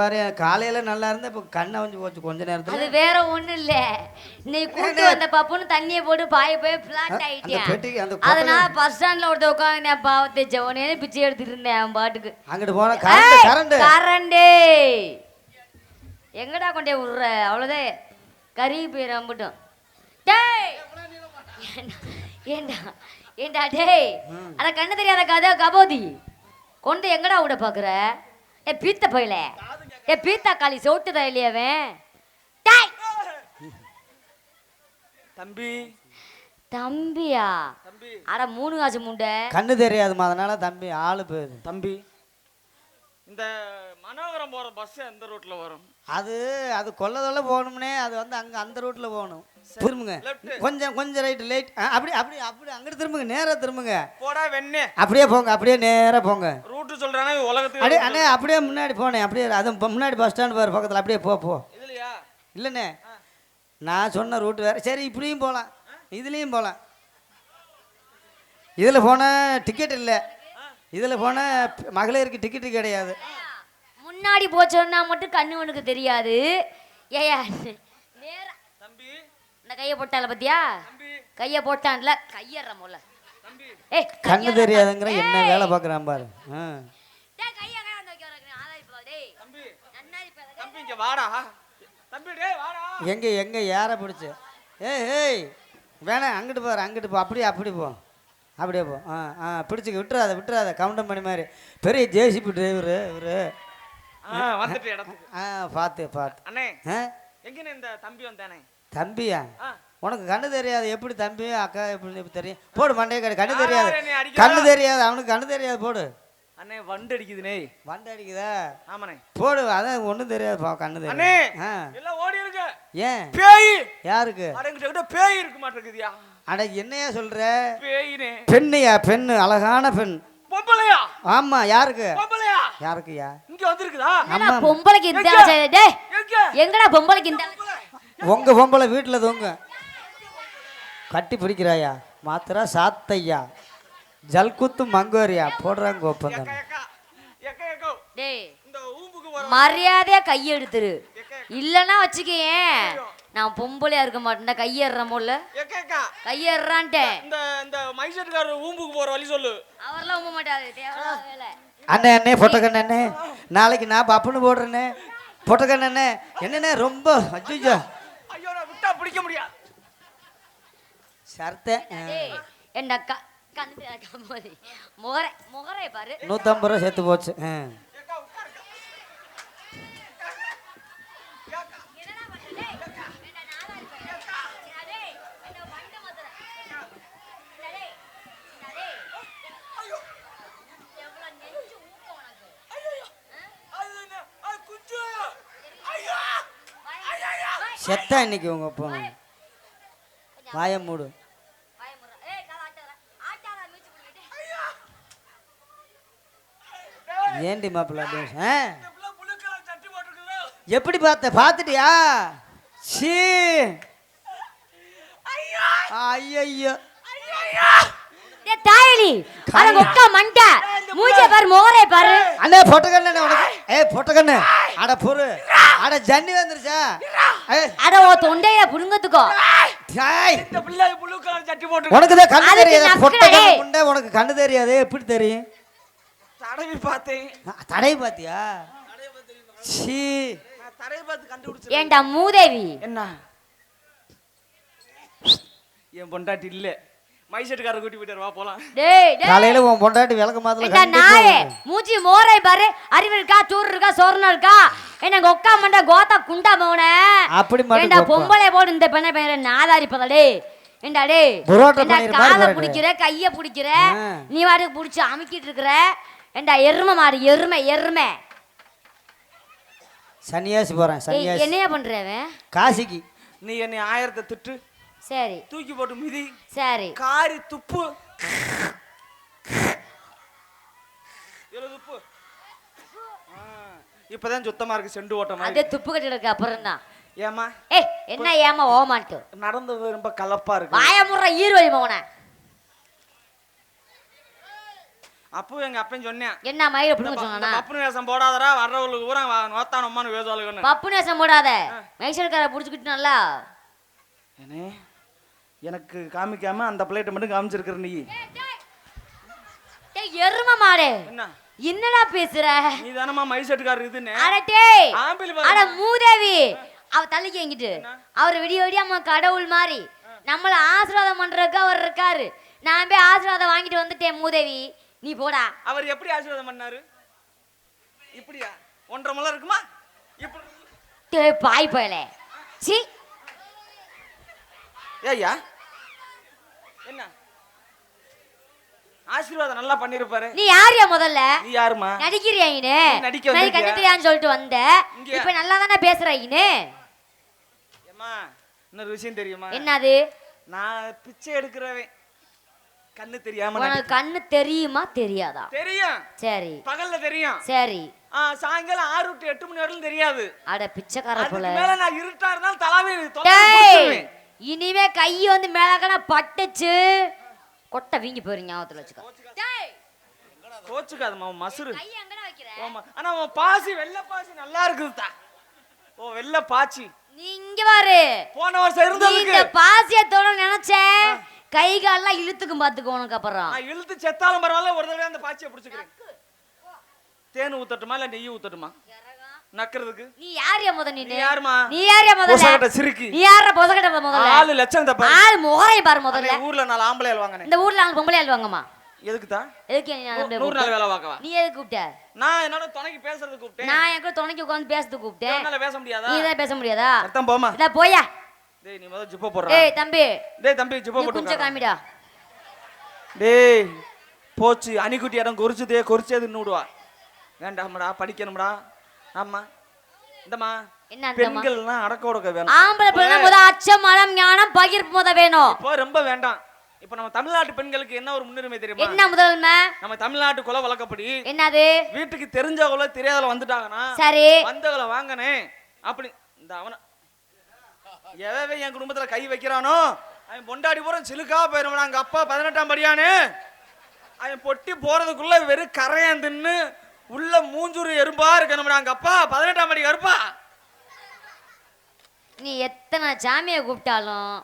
பாரு காலையில நல்லா இருந்தா இப்ப கண்ணை வந்து போச்சு கொஞ்ச அது நேரத்துல வேற ஒண்ணும் இல்ல. நீ கூட்டு வந்த பப்புன்னு தண்ணியை போட்டு பாய போய் பிளாட் ஆயிட்டேன். அதனால பஸ் ஸ்டாண்ட்ல ஒருத்த உட்காந்து நான் பாவத்தை ஜவனே பிச்சை எடுத்துட்டு இருந்தேன் அவன் பாட்டுக்கு. அங்கிட்டு போனா கரண்ட் கரண்ட் கரண்டே எங்கடா கொண்டே விடுற? அவ்வளோதான் கறி போய் ரம்பிட்டோம் டேய்! ஏண்டா ஏண்டா டேய்! அட கண்ணு தெரியாத கதை கபோதி. கொண்டு எங்கடா விட பாக்குற? ஏ பீத்த போயில. ஏ பீத்தா காளி சோட்டுதா இல்லையாவன் டேய்! தம்பி. தம்பியா? தம்பி. அட மூணு காசு முண்டை. கண்ணு தெரியாதுமா அதனால தம்பி ஆளு போகுது தம்பி. இந்த போற பஸ் எந்த ரூட்ல வரும். அது அது கொல்ல தொல்ல போகணும்னே அது வந்து அங்க அந்த ரூட்ல போகணும். திரும்புங்க. கொஞ்சம் கொஞ்சம் ரைட் லைட் அப்படி அப்படி அப்படி அங்கிட்டு திரும்புங்க நேரா திரும்புங்க. போடா வெண்ணே. அப்படியே போங்க அப்படியே நேரா போங்க. ரூட் சொல்றானே அப்படியே உலகத்துக்கு அண்ணே அப்படியே முன்னாடி போனேன் அப்படியே அது முன்னாடி பஸ் ஸ்டாண்ட் பாரு பக்கத்தில் அப்படியே போ போ. இதுலயா? இல்லைண்ணே. நான் சொன்ன ரூட் வேறு சரி இப்படியும் போகலாம் இதுலேயும் போகலாம் இதில் போனால் டிக்கெட் இல்லை. இதில் போனால் மகளிருக்கு டிக்கெட்டு கிடையாது. முன்னாடி போச்சோன்னா மட்டும் கண்ணு உனக்கு தெரியாது. ஏயா நேரா தம்பி. இந்த கையை போட்டால பத்தியா? தம்பி. கையை போட்டான்ல கையற முல்ல தம்பி. ஏய் கண்ணு தெரியாதுங்கிற என்ன வேலை பார்க்குறான் பாரு. ஆ. டேய் கையை கையை வந்து வைக்கிறேன் ஆதாரி பா டேய். தம்பி. நன்னாரி பா தம்பி இங்க வாடா. தம்பி டேய் வாடா. எங்கே எங்கே ஏற பிடிச்சி? ஏய் ஏய். வேணாம் அங்கிட்டு பாரு அங்கிட்டு போ. அப்படியே அப்படி போ. அப்படியே போ. ஆ ஆ பிடிச்சிக்க விட்டுறாத விட்டுறாத. கவுண்டம் பண்ணி மாதிரி பெரிய ஜேசிபி டிரைவரு இவரு. வந்துட்டு இடத்துக்கு. பார்த்து பார்த்து அண்ணே எங்கன்னு இந்த தம்பி வந்தானே? தம்பியா? உனக்கு கண்ணு தெரியாது எப்படி தம்பி அக்கா எப்படி தெரியும்? போடு மண்டைய கட்டு கண்ணு தெரியாது? கண்ணு தெரியாது அவனுக்கு கண்ணு தெரியாது போடு. அண்ணே வண்டு அடிக்குதுனே வண்டி அடிக்குதா? ஆமாண்ணே. போடு அதான் ஒன்றும் தெரியாது பா கண்ணு ஆ. எல்லாம் ஓடி இருக்கு. ஏன்? பேய். யாருக்கு? அடங்கிட்ட கிட்ட பேய் இருக்க மாட்டேங்குதியா. அட என்னையா சொல்ற? பேயினே. பெண்ணையா? பெண்ணு அழகான பெண். பொம்பளையா? ஆமா யாருக்கு? பொம்பளையா? யாருக்குயா இங்க வந்திருக்குதா? என்னடா பொம்பளைக்கு இந்த? டேய் எங்க? எங்கடா பொம்பளைக்கு இந்த உங்க பொம்பளை வீட்டில் தூங்க. கட்டி பிடிக்கிறாயா? மாத்திரா சாத்தையா? ஜல்குத்து மங்கோரியா? போடுறாங்க ஒப்பந்தம். டேய் இந்த ஊம்புக்கு வர மரியாதையா கையெடுத்துரு இல்லைன்னா வச்சுக்கேன் நான் பொம்பளையா இருக்க மாட்டேன்டா எக்கா கையேறான்ட்டேன் இந்த இந்த மைசெட்டுக்காரர் ஊம்புக்கு போற வழி சொல்லு. அவரெல்லாம் உங்க மாட்டாரு அண்ணே அண்ணே பொட்டக்கண்ண நாளைக்கு நான் பப்புன்னு போடுறேண்ணே. பொட்டக்கண்ண என்னண்ணே ரொம்ப அஜ்ஜோ ஐயோ நான் விட்டா பிடிக்க முடியாது சர்த்தை டேய் என்ன முகரை முகரை பாரு. நூற்றம்பது ரூபா சேர்த்து போச்சு ஆ. எக்கா உட்காருக்கா என்னடா பண்ற டேய் என்ன நாளாரி பையன் டேய் என்ன வண்ட மதுர டேய் டேய் எவ்வளவு நெஞ்சு ஊக்கம் உனக்கு அது என்ன அது குஞ்சு ஐயோ செத்தா இன்னைக்கு உங்க அப்பா வாய மூடு. ஏண்டி மாப்பிள்ள எப்படி பார்த்த? பார்த்துட்டியா? சீ ஐயோ. தாயலி அட ஒக்கா மண்ட. மூஞ்சிய பாரு முகரை பாரு. அண்ணே பொட்டக்கண்ணே உனக்கு. ஏய். பொட்டக்கண்ணு. அட பொறு. அட ஜன்னி வந்துருச்சா? அட ஓ தொண்டையில புடுங்கத்துக்கோ. டேய், இந்த பிள்ளை புழுக்கல சட்டி போட்டு உனக்கு தான் கண்ணு தெரியாது. பொட்டக்கண்ணு முண்டை உனக்கு கண்ணு தெரியாது? எப்படி தெரியும்? தடவி பார்த்தேன். அ, தடை பாத்தியா சீ. நான் தடவி பார்த்து கண்டுபிடிச்சேன் ஏண்டா மூதேவி? என்ன? என் பொண்டாட்டி இல்ல. மைசெட்டுக்காரர் கூட்டி போயிட்டாரு. வா போலாம். டேய் டேய். காலையில உன் பொண்டாட்டி விளக்கு மாத்தல ஏண்டா நாயே மூஞ்சி மோரை பாரு. அறிவு இருக்கா தூர் இருக்கா சோறுனா இருக்கா? என்ன மண்ட கோத்தா குண்டா அப்படி மட்டும் கோப்பா. பொம்பளை போடு இந்த பெண்ணை பேர நாதாரி பதடே ஏண்டா டேய் காலை. பிடிக்கிற கைய பிடிக்கிற. நீ வாட்டுக்கு பிடிச்சி அமுக்கிட்டு இருக்கிற? ஏண்டா எருமை மாடு எருமை எருமை. சன்னியாசி போறேன் சன்னியாசி. என்னையா பண்றவன் காசிக்கு. நீ என்னை ஆயிரத்தை திட்டு. சரி. தூக்கி போட்டு மிதி. சரி. காரி துப்பு. துப்பு. இப்பதான் சுத்தமா இருக்கு செண்டு ஓட்ட மாதிரி. அதே துப்பு கட்டிடக்கு அப்புறம் தான். ஏமா ஏய் என்ன ஏமா ஓமான்ட்டு? நடந்தது ரொம்ப கலப்பா இருக்கு. வாய முற ஈரோய் மோன அப்பவும் எங்க அப்பன் சொன்னேன். என்ன மயில இந்த புடுங்க ப- இந்த சொன்னானா பப்புனு வேஷம் போடாதடா வர்றவங்களுக்கு ஊரா நோத்தானம்மான்னு வேசுவாளுகன்னு பப்பு நேசம் போடாத. மைசூர்கார புடிச்சுக்கிட்டு நல்லா ஏனே எனக்கு காமிக்காம அந்த பிளேட்டை மட்டும் காமிச்சிருக்கிற நீ. டேய் எரும மாடே. என்ன? என்னடா பேசுற? நீ தானம்மா மைசெட்டுக்காரர் இதுன்னு. அட டேய். ஆம்பிள் அட. மூதேவி. அவ தள்ளிக்கு எங்கிட்டு அவர் விடிய விடிய அம்மா கடவுள் மாதிரி நம்மள ஆசீர்வாதம் பண்றதுக்கு அவர் இருக்காரு. நான் போய் ஆசீர்வாதம் வாங்கிட்டு வந்துட்டேன் மூதேவி. நீ போடா. அவர் எப்படி ஆசீர்வாதம் பண்ணாரு? இப்படியா? ஒன்றரை முளை இருக்குமா? இப்படி டேய் பாய் பயலே. சி. ஏய்யா. என்ன? ஆசீர்வாதம் நல்லா பண்ணிருப்பாரு. நீ யாரியா முதல்ல? நீ யாருமா நடிக்கிறியா இனு? நடிக்க வந்திருக்கியா? கண்ணு தெரியான்னு சொல்லிட்டு வந்த. இப்ப நல்லா தானே பேசுற இனு? ஏம்மா இன்னொரு விஷயம் தெரியுமா? என்னது? நான் பிச்சை எடுக்கிறவன். கண்ணு தெரியாம உனக்கு கண்ணு தெரியுமா தெரியாதா? தெரியும். சரி. பகல்ல தெரியும். சரி. சாயங்காலம் ஆறு டு எட்டு மணி வரையிலும் தெரியாது. அட பிச்சைக்கார போல. மேல நான் இருட்டா இருந்தாலும் தலாவே இனிமே கை வந்து மேலக்கன பட்டுச்சு. கொட்டை வீங்கி போறீங்க ஞாபகத்துல வச்சுக்க. டேய்! கோச்சுக்காதுமா மசுரு கை எங்கடா வைக்கிற? ஆமா. ஆனா உன் பாசி வெள்ளை பாசி நல்லா இருக்குதுதா ஓ வெள்ளை பாச்சி நீ இங்க பாரு போன வருஷம் இருந்ததுக்கு. இந்த பாசியத்தோட நினைச்சேன் கை கால்லாம் இழுத்துக்கும் பாத்துக்கோ உனக்கு அப்புறம். நான் இழுத்து செத்தாலும் பரவாயில்ல ஒரு தடவை அந்த பாச்சியை பிடிச்சிக்கிறேன். தேன் ஊத்தட்டுமா இல்ல நெய் ஊத்தட்டுமா? நக்கிறதுக்கு? நீ யாரியா முத நீ நீ யாருமா? நீ யாரியா பொசகட்ட முதல்ல? சிறுக்கி நீ யார பொசகட்ட முதல்ல? ஆளு லட்சம் தப்பா ஆள் முகரை பாரு முதல்ல. ஊர்ல நாலு ஆம்பளை வாங்கினேன். இந்த ஊர்ல நாலு பொம்பளை ஆள் வாங்கம்மா. எதுக்கு தான் எதுக்கு நீ நூறு நாள் வேலை பார்க்கவா? நீ எதுக்கு கூப்பிட்ட? நான் என்னோட துணைக்கு பேசுறதுக்கு கூப்பிட்டேன். நான் என் கூட துணைக்கு உட்காந்து பேசுறதுக்கு கூப்பிட்டேன். என்னால பேச முடியாதா? நீ தான் பேச முடியாதா? அர்த்தம் போமா இதா போயா. டேய் நீ முதல்ல ஜிப்ப போடுற. ஏய் தம்பி. டேய் தம்பி ஜிப்ப நீ போட்டு கொஞ்சம். காமிடா. டேய் போச்சு. அணிக்குட்டி இடம் குறிச்சுதே குறிச்சது விடுவா வேண்டாம்டா படிக்கணும்டா. ஆமா. அந்தம்மா? பெண்கள்லாம் அடக்க ஒடுக்க வேணும். ஆம்பளை பிள்ளை முத அச்சம் மனம் ஞானம் பகிர்ப்பு முத வேணும். இப்போ ரொம்ப வேண்டாம். இப்போ நம்ம தமிழ்நாட்டு பெண்களுக்கு என்ன ஒரு முன்னுரிமை தெரியுமா? என்ன முதல்மை நம்ம தமிழ்நாட்டு குல வழக்கப்படி என்னது? வீட்டுக்கு தெரிஞ்சவங்கள தெரியாதவள வந்துட்டாங்கன்னா சரி. வந்தவள வாங்கனே அப்படி இந்த அவன எவன் என் குடும்பத்துல கை வைக்கிறானோ? அவன் பொண்டாடி பூரா சிலுக்கா போயிருவான் அங்க அப்பா பதினெட்டாம் படியானு. அவன் பொட்டி போறதுக்குள்ள வெறும் கரையான் தின்னு உள்ள மூஞ்சூறு எறும்பா இருக்கணும் அங்க அப்பா பதினெட்டாம் படி கருப்பா. நீ எத்தனை சாமியை கூப்பிட்டாலும்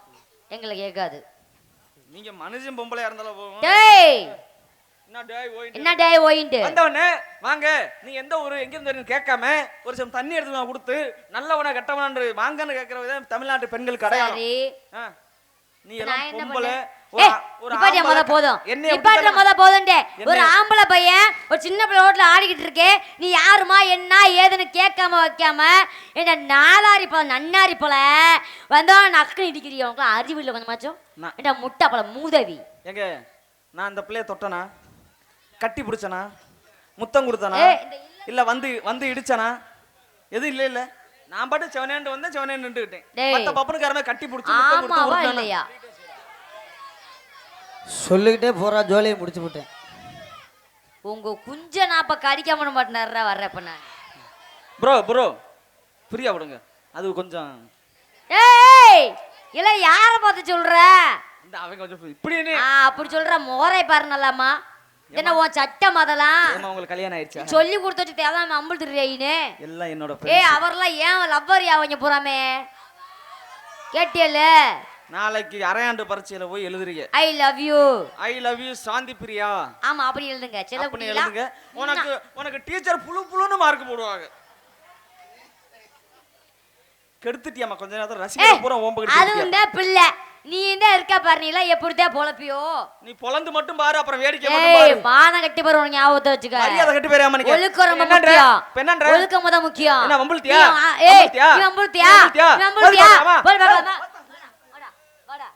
எங்களை கேட்காது. நீங்க மனுஷன் பொம்பளையா இருந்தாலும் போகும் டேய்! என்ன டேய் ஓய் என்ன டேய் வந்தவனே வாங்க நீ எந்த ஊரு எங்க இருந்து கேட்காம ஒரு சம் தண்ணி எடுத்து நான் கொடுத்து நல்லவனா கெட்டவனான்னு வாங்கன்னு கேட்கறது தமிழ்நாட்டு பெண்களுக்கு அடையாளம். நீ எல்லாம் பொம்பளை. நிப்பாட்டியா முத போதும். நிப்பாட்டுற? முத போதும்டே ஒரு ஆம்பளை பையன் ஒரு சின்ன பிள்ளை ரோட்ல ஆடிக்கிட்டு இருக்கே. நீ யாருமா என்ன ஏதுன்னு கேட்காம வைக்காம என்ன நாலாரி பழம் நன்னாரி பழம். வந்தோம் நக்கு இடிக்கிறிய அறிவு இல்லை கொஞ்சமாச்சும் என்ன முட்டை பழம் மூதவி. எங்க நான் அந்த பிள்ளைய தொட்டனா? கட்டி பிடிச்சனா? முத்தம் கொடுத்தனா? இல்ல வந்து வந்து இடிச்சனா? எதுவும் இல்ல இல்ல. நான் பாட்டு செவனேண்டு வந்தேன் செவனே நின்றுக்கிட்டேன் பப்பனுக்காரமே கட்டி பிடிச்சி உருட்டுனானா? இல்லையா? சொல்லிக்கிட்டே போறா ஜோலியை முடிச்சு விட்டேன். உங்க குஞ்ச நாப்ப கடிக்காம மாட்டினாரா வர்றப்ப நான். ப்ரோ ப்ரோ ஃப்ரீயா விடுங்க. அது கொஞ்சம் ஏய் இல்ல யார பார்த்து சொல்ற? இந்த அவன் கொஞ்சம் இப்படி என்ன? அப்படி சொல்ற மோரை பாரு நல்லாமா என்ன உன் சட்டம் அதெல்லாம்? ஏமா உங்களுக்கு கல்யாணம் ஆயிடுச்சா? சொல்லி கொடுத்து வச்சு தேவையான அம்புல் திருறீன்னு எல்லாம் என்னோட ஏய். அவர்லாம் ஏன் லவ்வர் அவங்க போறாமே? கேட்டியல்ல? நாளைக்கு அரையாண்டு பரீட்சையில போய் எழுதுறீங்க. I love you I love you Shanthi Priya. ஆமா அப்படி எழுதுங்க. சில அப்படின்னு எழுதுங்க. உனக்கு உனக்கு டீச்சர் புழு புழுன்னு மார்க் போடுவாங்க. கெடுத்துட்டியாமா கொஞ்ச நேரத்துல ரசிகர் பூரா ஓம்பு அதுவும் தான் பிள்ளை. நீ தான் இருக்க பாரு நீ எல்லாம் எப்படிதான் பொழப்பியோ? நீ பொளந்து மட்டும் பாரு அப்புறம் வேடிக்கை மட்டும் பாரு. பானை கட்டி பாரு உனக்கு ஞாபகத்தை வச்சுக்க. மரியாதை கட்டி பேராம நீ ஒழுக்கம் ரொம்ப? முக்கியம். என்னன்ற? ஒழுக்கம் முத முக்கியம். என்ன வம்புழுத்தியா? ஏய் வம்புழுத்தியா? வம்புழுத்தியா? வம்புழுத்தியா? நீ வம்புழுத்தியா போய் பார்க்கலாமா? போய் பார்க்கலாமா? வாடா வாடா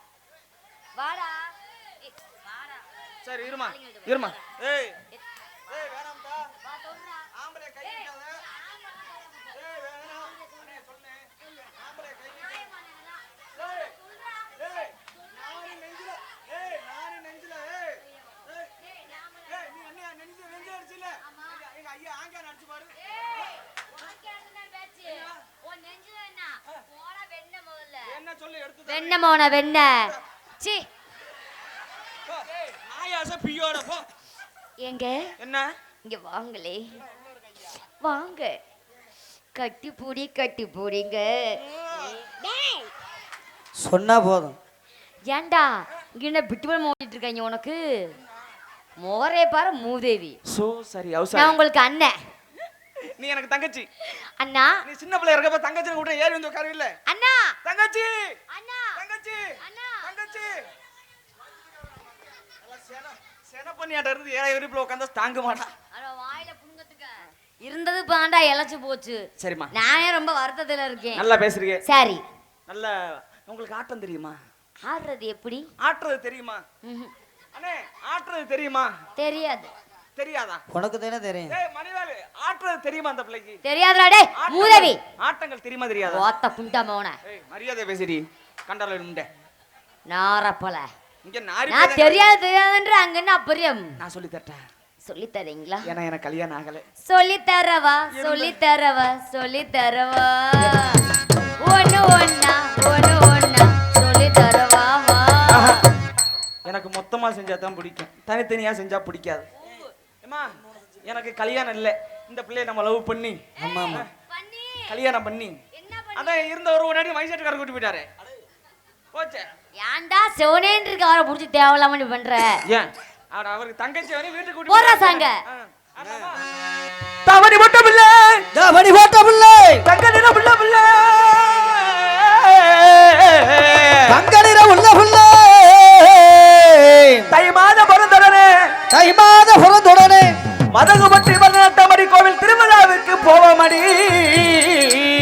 வாடா. ஏய், வாடா. சரி இருமா. இருமா. ஏய். ஏய் வேணாம்டா. ஆம்பளை கை வைக்காத ஏய் வேணாம். அண்ணே சொன்னேன். ஆம்பளை கை வைக்காத ஏய். ஏய். நானு நெஞ்சில. ஏய் நானு நெஞ்சில. ஏய். ஏய். ஏய் நீ அண்ணியா நெஞ்சு நெஞ்சு அடிச்சில? எங்க ஐயா ஆங்க அடிச்சு பாரு. என்ன? சொல்லி எடுத்து. வெண்ண மோன வெண்ண. சி போ. நாயாச பியோட போ. ஏங்க? என்ன? இங்க வாங்களே. வாங்க. கட்டி பூடி கட்டி பூடிங்க. சொன்னா போதும். ஏன்டா இங்க என்ன பிட்டுவல் மோதிட்டு இருக்காங்க உனக்கு? மோரே பாரு மூதேவி. சோ சரி நான் உங்களுக்கு அண்ணன் நீ எனக்கு தங்கச்சி. அண்ணா? நீ சின்ன பிள்ளை இருக்கப்ப தங்கச்சி கூட ஏறி வந்து உட்காரு இல்ல அண்ணா! தங்கச்சி! அண்ணா! தங்கச்சி! அண்ணா! தங்கச்சி செனப்பண்ணியாட்ட இருந்து ஏழை விருப்பில் உட்காந்தா தாங்க மாட்டா வாயில புண்கத்துக்க இருந்தது பாண்டா இழைச்சு போச்சு. சரிம்மா. நானே ரொம்ப வருத்தத்துல இருக்கேன். நல்லா பேசுறீங்க சரி. நல்ல உங்களுக்கு ஆட்டம் தெரியுமா? ஆடுறது எப்படி? ஆட்டுறது தெரியுமா. அண்ணே ஆட்டுறது தெரியுமா? தெரியாது. தெரியாதா? உனக்கு தானே தெரியும். ஏய் மணிவேலு ஆட்டுறது தெரியுமா அந்த பிள்ளைக்கு? தெரியாதுடா டேய் மூதேவி. ஆட்டங்கள் தெரியுமா தெரியாதா? ஓத்த மோன ஏய் மரியாதை பேசுடி. கண்டால நின்ற நாரப்பல இங்க நாரி நான் தெரியாது தெரியாதுன்ற அங்க என்ன அப்பரியம் நான் சொல்லி தரட்டேன். சொல்லி தரீங்களா? ஏன்னா எனக்கு கல்யாணம் ஆகல. சொல்லி தரவா? சொல்லி தரவா? சொல்லி தரவா? ஒண்ணு ஒண்ணா ஒண்ணு ஒண்ணா. சொல்லி தரவா. எனக்கு மொத்தமா செஞ்சா தான் பிடிக்கும். தனித்தனியா செஞ்சா பிடிக்காது. ஏம்மா எனக்கு கல்யாணம் இல்லை. இந்த பிள்ளைய நம்ம லவ் பண்ணி. ஆமா ஆமா. பண்ணி கல்யாணம் பண்ணி. என்ன பண்ணி. அதான் இருந்த ஒரு முன்னாடி மைசெட்டுக்கார கூட்டி போயிட்டாரு. போச்சே. ஏன்டா சிவனேன்னு இருக்க அவரை புடிச்சு தேவையில்லாம நீ பண்ற? ஏன்? அவர் அவருக்கு தங்கச்சி வரை வீட்டுக்கு கூட்டி போயிட்டாரு. சாங்க. தவறி மட்டும் இல்ல மணி போட்ட பிள்ளை தங்க நிற புள்ள புள்ள தங்க நிற உள்ள பிள்ளை தை மாத பிறந்தடனே தை மாத புறத்துடனே மதகுபட்டி மருநாட்டமடி கோவில் திருவிழாவிற்கு போவோமடி.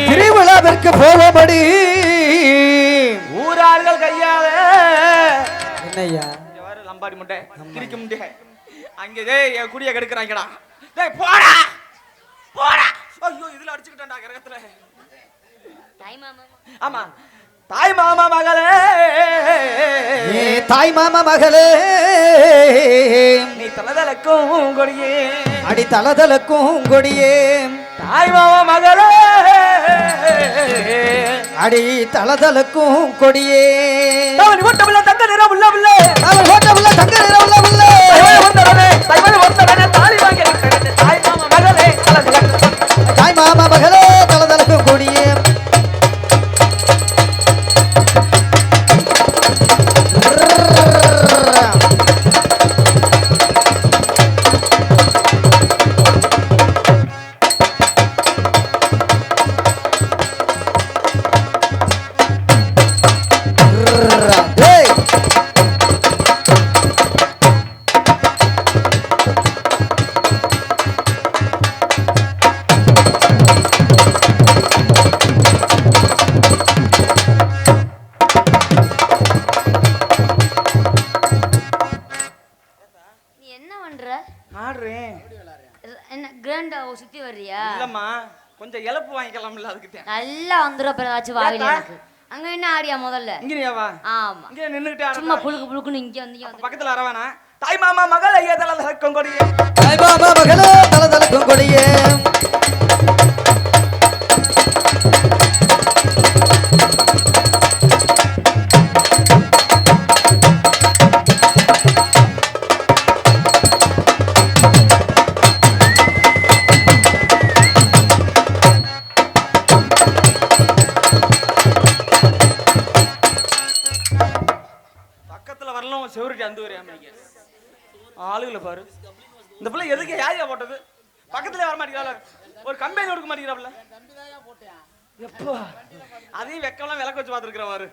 திருவிழாவிற்கு போகபடி ஊரார்கள் கையால. வர லம்பாடி முட்டை. கிரிக்க முட்டை. அங்க டேய் என் குடிய கெடுக்கிறாங்கடா. டேய் போடா. போடா. ஐயோ இதுல அடிச்சுக்கிட்டான்டா கிரகத்துல. தாய் மாமா. ஆமா. தாய் மாமா மகளே. ஏ தாய் மாமா மகளே. நீ தலதலக்கும் கொடியே. அடி தலதலக்கும் கொடியே. மகளே? அடி தலதலக்கும் கொடியே. தவறி ஒட்டமில்ல தங்க நிறம் உள்ள உள்ள போட்ட பிள்ளை தங்க நிற உள்ள தைவழி ஒருத்தரனே தைவழி ஒருத்தரனே தாலி வாங்கி. தாய் மாமா மகளே தாய் மாமா மகளே நல்லா வந்துடும் அப்புறம் ஏதாச்சும் வாயில? எனக்கு. அங்க என்ன ஆடியா முதல்ல? இங்கேயா வா. ஆமா. இங்கே நின்னுகிட்டே சும்மா. புழுக்கு புழுக்குன்னு இங்க வந்து இங்க வந்து. பக்கத்துல அரவானா தாய் மாமா மகள் ஐயா தலதலக்கும் கொடியே. தாய் மாமா மகளே தலதலக்கும் கொடியே. செவரிட்டி அந்த ஒரு ஆளுகளை பாரு. இந்த பிள்ளை எதுக்கு யாரியா போட்டது? பக்கத்துல வர மாட்டேங்கிறாள்? ஒரு கம்பெனி கொடுக்க மாட்டேங்கிறாப்ல. எப்போ அதையும் வெக்கலாம் விளக்க வச்சு பார்த்துருக்கிறவாரு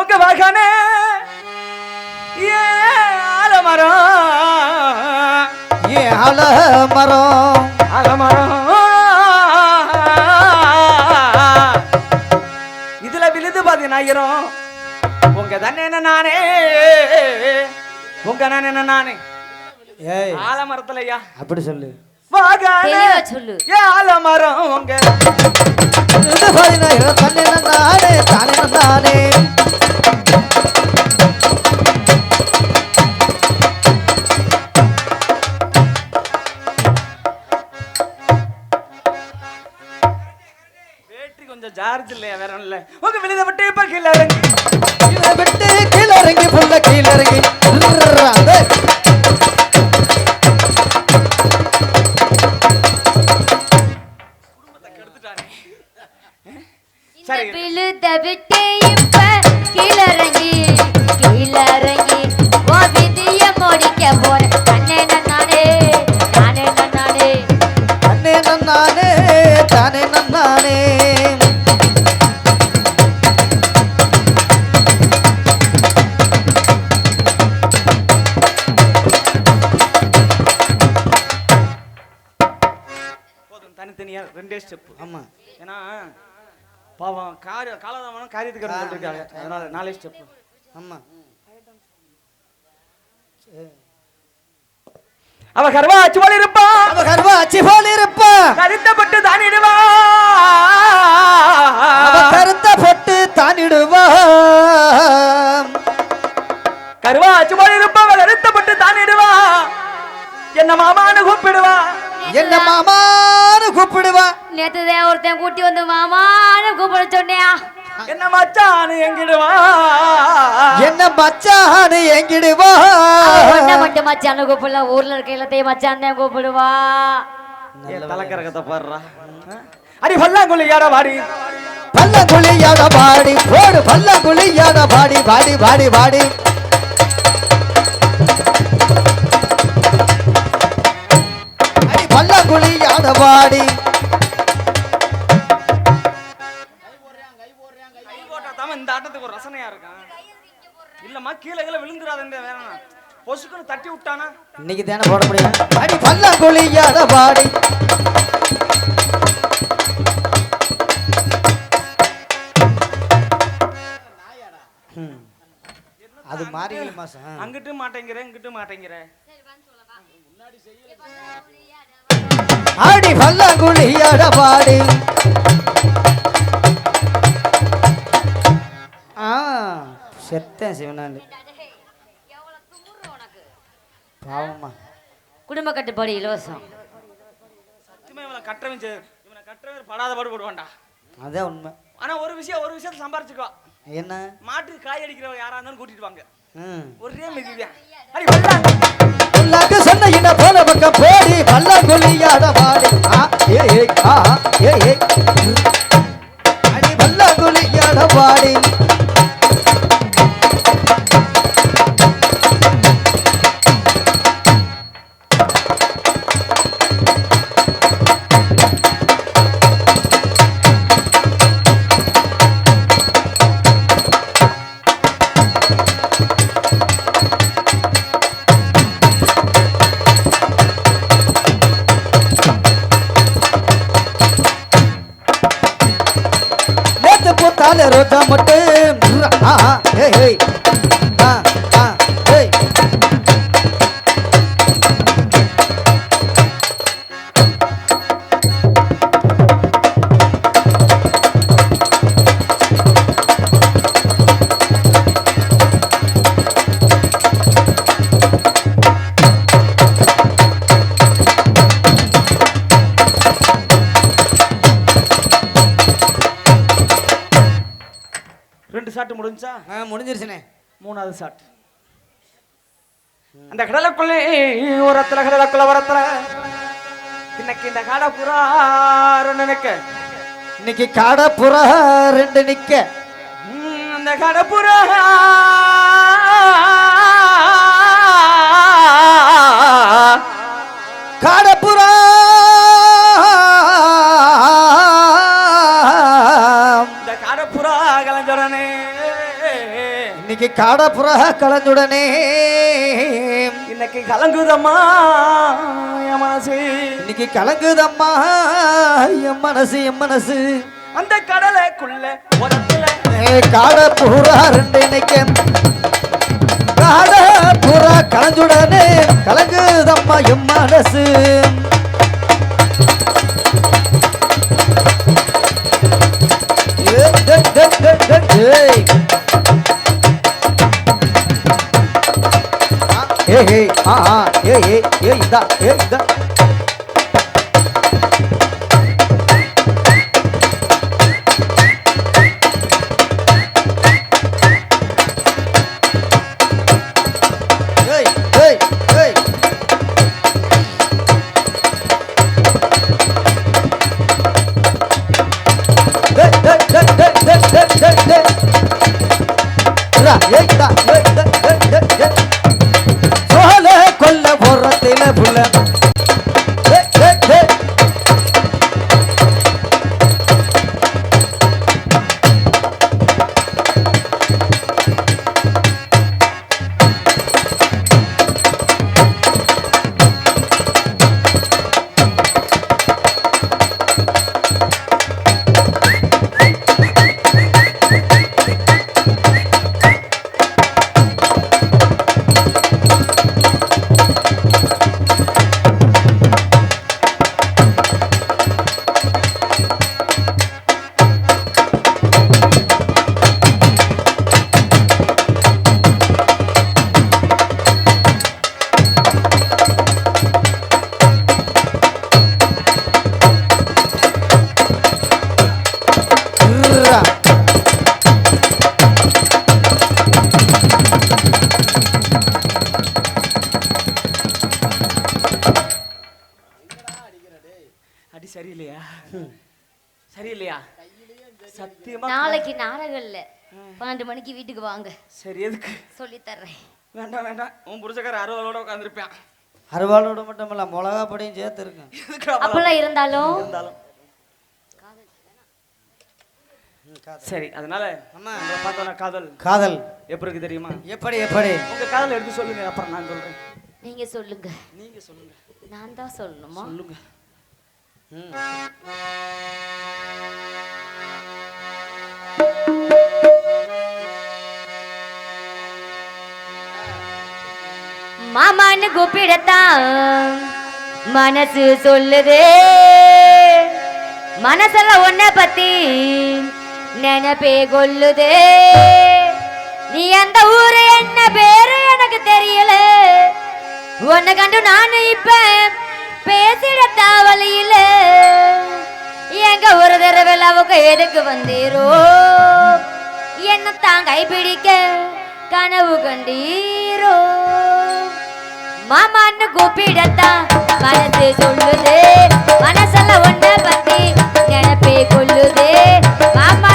உங்க மகனே ஏ ஆலமரம். ஏ அலமரம் ஆலமரம். இதுல விழுது பதினாயிரம் உங்க தானே நானே உங்க நானே நானே ஏய். ஆலமரத்துலயா? அப்படி சொல்லு. வாகானே சொல்லு. ஏ ஆலமரம் உங்க தன்னை நானே தானே நானே கொஞ்சம் சார்ஜ் இல்லையா வேற ஒண்ணும் இல்ல. உங்க விழுத விட்டு இப்ப கீழே இறங்கி. கீழே விட்டு கீழே இறங்கி புள்ள கீழே இறங்கி. காலதாமனம் காரியத்துக்கு இருக்காங்க அதனால நாலே ஸ்டெப் ஆமா. அவ கர்வா அச்சு போல இருப்பா. அவ கர்வா அச்சி போல இருப்பா. கருத்தப்பட்டு தானிடுவா அவ கருத்த பொட்டு தானிடுவா கருவா அச்சு போல இருப்பா. அவ கருத்தப்பட்டு தானிடுவா என்ன மாமான்னு கூப்பிடுவா. என்ன மாமான்னு கூப்பிடுவா. நேத்துதான் ஒருத்தன் கூட்டி வந்து மாமான்னு கூப்பிட சொன்னியா என்ன மச்சான்னு எங்கிடுவா? என்ன மச்சான்னு எங்கிடுவா? ஒன்ன மட்டும் மச்சான்னு கூப்பிடல? ஊர்ல இருக்க எல்லாத்தையும் மச்சான் தான் கூப்பிடுவா. தலைக்கரகத்தை பாடுறா. அடி பல்லாங்குழியாட வாடி பல்லங்குழியாட பாடி போடு பல்லங்குழியாட பாடி பாடி பாடி பாடி. அடி பல்லங்குழியாட பாடி. ஒரு ரசனையா இருக்கும் இல்லம்மா கீழே கீழே விழுந்துடாதே வேற பொசுக்குன்னு தட்டி விட்டானா? இன்னைக்கு தானே போட முடியும்? அடி பல்லங்குழியாட பாடி. ம். அது மாறிகள மாசம் அங்கிட்டு மாட்டேங்கிற இங்கிட்டு மாட்டேங்கிற. ஆடி பல்லங்குழியாட பாடி. செத்தேன் சிவனாண்டு பாவம்மா குடும்ப கட்டுப்பாடு இலவசம். சத்தியமா இவனை கட்டுறவன் செ- இவனை கட்டுறவன் படாத பாடு போடுவான்டா. அதான் உண்மை. ஆனா ஒரு விஷயம் ஒரு விஷயத்தை சம்பாரிச்சுக்கோ என்ன? மாட்டுக்கு காய் அடிக்கிறவங்க யாரா இருந்தாலும் கூட்டிட்டு வாங்க. ம். ஒரே மிதிதான். அடி பல்லாங்க உள்ளாக்கு சொன்ன இன போல பக்கம் போடி பல்லங்குழியாட பாடி. ஆ ஏ ஏ ஆ ஏ ஏ. அடி பல்லங்குழியாட பாடி. ரெண்டு ஷாட் முடிஞ்சா? ஆ முடிஞ்சிருச்சுனே மூணாவது ஷாட் அந்த கடலுக்குள்ளே ஓரத்துல கடலுக்குள்ள வரத்துல இன்னைக்கு இந்த காடை புறா நினைக்க இன்னைக்கு காடை புறா ரெண்டு நிக்க. அந்த காடை புறா இன்னைக்கு காடை புறா கலந்துடனே. இன்னைக்கு கலங்குதம்மா என் மனசு. இன்னைக்கு கலங்குதம்மா என் மனசு என் மனசு. அந்த கடலைக்குள்ள உரத்துல ஏ காடை புறா ரெண்டு நிக்க காடை புறா கலந்துடனே கலங்குதம்மா என் மனசு. ஆ, ஆ, ஏய், ஏய், ஏய், இதா, ஏய், இதா. ஏய், ஏய், ஏய். டேய், டேய், டேய், டேய். டேய், டேய். இதா, ஏய், இதா, pull சத்தியமா நாளைக்கு நாடகம் இல்ல பன்னெண்டு மணிக்கு வீட்டுக்கு வாங்க. சரி எதுக்கு? சொல்லி தர்றேன் வேண்டாம் வேண்டாம். உன் புருஷக்கார அறுபதோட உட்காந்துருப்பேன் அருவாளோட மட்டும் இல்ல மிளகா பொடியும் சேர்த்து இருக்கு. அப்பெல்லாம் இருந்தாலும் இருந்தாலும். சரி அதனால அம்மா. உங்களை பார்த்தோன்னா காதல். காதல். எப்படி இருக்கு தெரியுமா? எப்படி எப்படி? உங்க காதல் எடுத்து சொல்லுங்க அப்புறம் நான் சொல்றேன். நீங்க சொல்லுங்க. நீங்க சொல்லுங்க. நான் தான் சொல்லணுமா? சொல்லுங்க. ம். மாமான்னு கூப்பிடத்தான். மனசு சொல்லுது. மனசெல்லாம் ஒன்ன பத்தி நினைப்பே கொல்லுது நீ அந்த ஊரு என்ன பேரு எனக்கு தெரியல. உன்னை கண்டு நானு இப்ப பேசிட தாவலியில எங்க ஒரு தடவை அவங்க எதுக்கு வந்தீரோ? என்ன தான் கைப்பிடிக்க கனவு கண்டீரோ? மாமான்னு கூப்பிடத்தான். மனசு சொல்லுது மனசெல்லாம் ஒன்ன பத்தி நினைப்பே கொள்ளுது. மாமா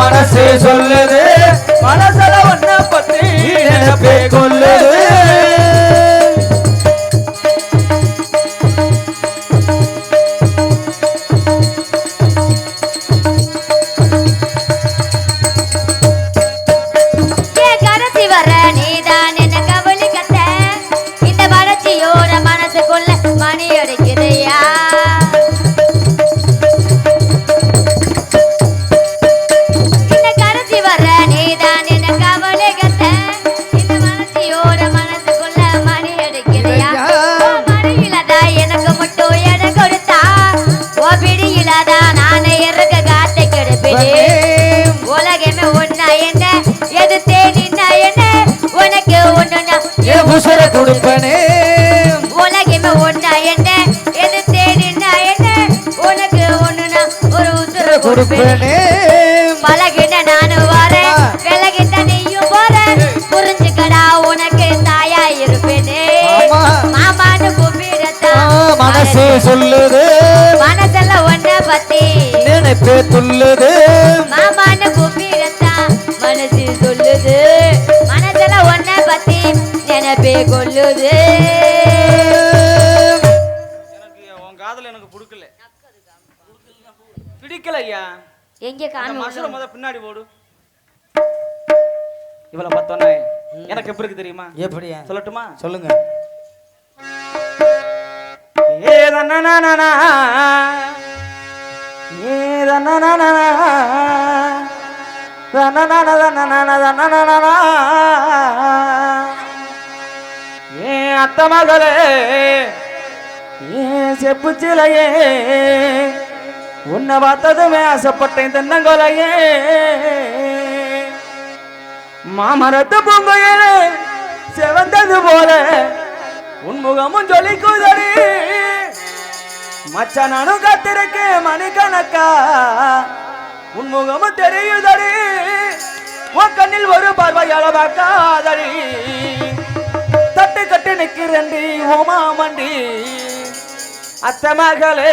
மனசு சொல்லுது. மனசுல ஒன்ன இருப்பேனே பழகிட்ட நானும் வரேன். விலகிட்ட நீயும் போற. புரிஞ்சுக்கடா உனக்கு தாயா இருப்பேனே. மாமான்னு ஆ, கூப்பிடத்தான் மனசு. சொல்லுது. மனசெல்லாம் ஒன்ன பத்தி. நினைப்பே துள்ளுது. மாமான்னு கூப்பிடத்தான் மனசு சொல்லுது. மனசெல்லாம் ஒன்ன பத்தி நினைப்பே கொள்ளுது. ஐயா. எங்க அந்த காணும்? மசுரை முத பின்னாடி போடு இவளை பார்த்தோன்னே எனக்கு எப்படி இருக்கு தெரியுமா? எப்படியா சொல்லட்டுமா? சொல்லுங்க. ஏ தன்னனனனா, ஏ தன்னனனனா, தன்னனன தன்னனன தன்னனனனா. ஏ அத்த மகளே ஏ செப்பு சிலையே உன்னை பார்த்ததுமே ஆசைப்பட்டேன் தென்னங்கொலையே. மாமரத்து பூங்குயிலே செவந்தது போல உன்முகமும் சொல்லி குதறி. மச்ச நானும் காத்திருக்கேன் மணிக்கணக்கா உன்முகமும் தெரியுதடி உன் கண்ணில் ஒரு பார்வையால பார்க்காதடி. தட்டு கட்டு நிக்கிறண்டி ஓமாமண்டி. அத்த மகளே,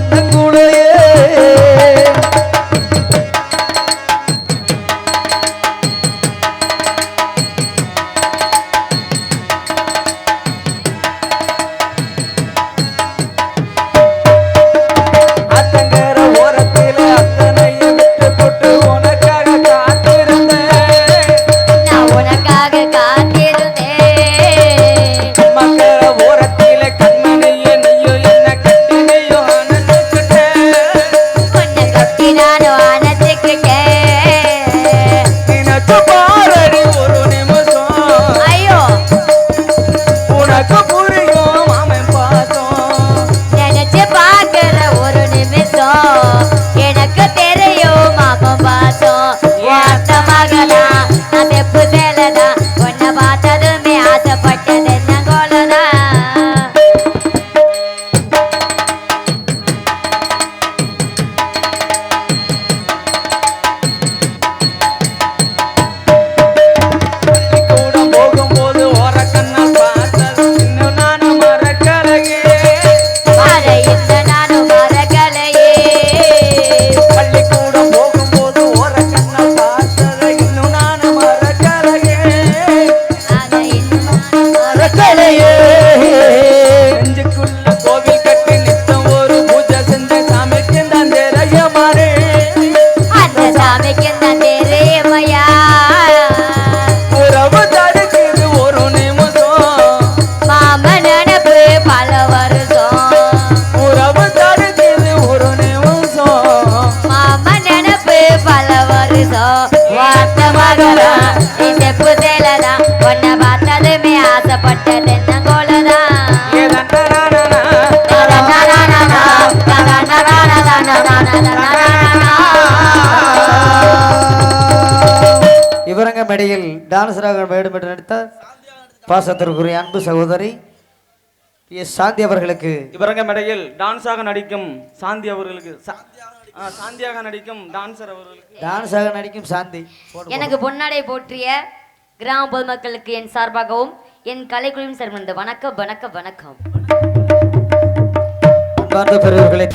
தென்னங்குழையே வேடம் என்று நடித்தார். பாசத்திற்குரிய அன்பு சகோதரி எஸ். சாந்தி அவர்களுக்கு. இவரங்க மேடையில் டான்ஸாக நடிக்கும் சாந்தி அவர்களுக்கு. சாந்தியாக நடிக்கும் டான்சர் அவர்களுக்கு. டான்ஸாக நடிக்கும் சாந்தி. எனக்கு பொன்னாடை போற்றிய கிராம பொதுமக்களுக்கு என் சார்பாகவும் என் கலைக்குழுவின் சார்பாக வணக்கம் வணக்கம் வணக்கம். அன்பார்ந்த பெரியவர்களே